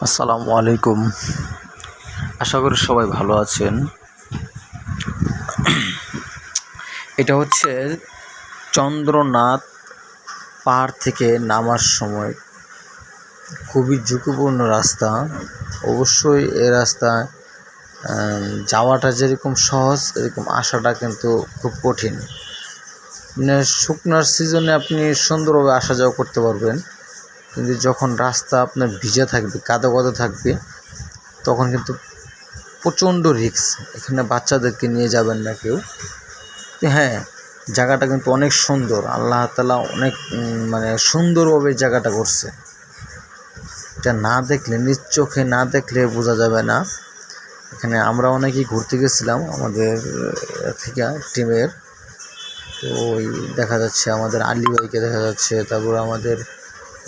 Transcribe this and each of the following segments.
আসসালামু আলাইকুম। আশা করি সবাই ভালো আছেন। এটা হচ্ছে চন্দ্রনাথ পাহাড় থেকে নামার সময়। খুবই ঝুঁকিপূর্ণ রাস্তা। অবশ্যই এ রাস্তায় আহ, যাওয়াটা যেরকম সহজ এরকম আসাটা কিন্তু খুব কঠিন। মানে শুকনার সিজনে আপনি সুন্দরভাবে আসা যাওয়া করতে পারবেন। কিন্তু যখন রাস্তা আপনার ভিজে থাকবে, কাদা কাদা থাকবে, তখন কিন্তু প্রচণ্ড রিস্ক এখানে বাচ্চাদেরকে নিয়ে যাবেন না কেউ। হ্যাঁ জায়গাটা কিন্তু অনেক সুন্দর। আল্লাহ তালা অনেক মানে সুন্দরভাবে জায়গাটা করছে। এটা না দেখলে, নিজ চোখে না দেখলে বোঝা যাবে না। এখানে আমরা অনেকেই ঘুরতে গেছিলাম আমাদের থেকে টিমের। তো ওই দেখা যাচ্ছে আমাদের আলী ভাইকে দেখা যাচ্ছে, তারপর আমাদের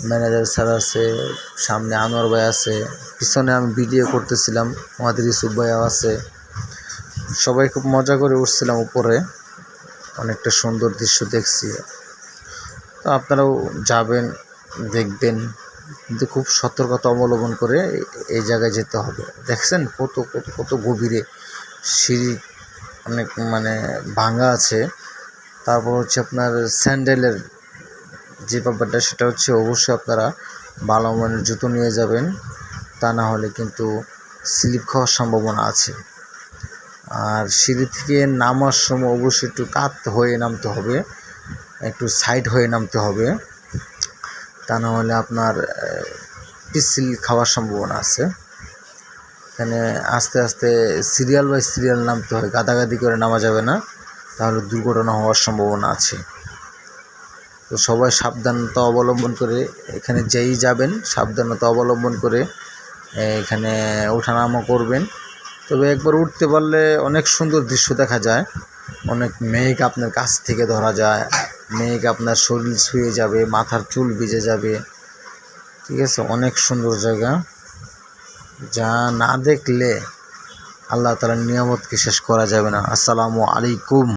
ম্যানেজার স্যার আছে, সামনে আনোয়ার ভাই আছে, পিছনে আমি ভিডিও করতেছিলাম, আমাদের ইসুফ ভাইও আছে। সবাই খুব মজা করে উঠছিলাম উপরে, অনেকটা সুন্দর দৃশ্য দেখছি। তো আপনারাও যাবেন, দেখবেন, কিন্তু খুব সতর্কতা অবলম্বন করে এই জায়গায় যেতে হবে। দেখছেন কত কত কত গভীরে সিঁড়ি অনেক মানে ভাঙা আছে। তারপর হচ্ছে আপনার স্যান্ডেলের যে ব্যাপারটা সেটা হচ্ছে অবশ্যই আপনারা ভালো মানের জুতো নিয়ে যাবেন। তা না হলে কিন্তু স্লিপ খাওয়ার সম্ভাবনা আছে। আর সিঁড়ি থেকে নামার সময় অবশ্যই একটু কাত হয়ে নামতে হবে। একটু সাইড হয়ে নামতে হবে। তা না হলে আপনার পিচ্ছিল খাওয়ার সম্ভাবনা আছে। এখানে আস্তে আস্তে সিরিয়াল বাই সিরিয়াল নামতে হয়। গাদাগাদি করে নামা যাবে না। তাহলে দুর্ঘটনা হওয়ার সম্ভাবনা আছে। তো সবাই সাবধানতা অবলম্বন করে এখানে যেই যাবেন, সাবধানতা অবলম্বন করে এখানে ওঠানামা করবেন। তবে একবার উঠতে পারলে অনেক সুন্দর দৃশ্য দেখা যায়। অনেক মেঘ আপনার কাছ থেকে ধরা যায়। মেঘ আপনার শরীর ছুঁয়ে যাবে, মাথার চুল ভিজে যাবে। ঠিক আছে? অনেক সুন্দর জায়গা। যা না দেখলে আল্লাহ তালার নিয়ামতকে শেষ করা যাবে না। আসসালামু আলাইকুম।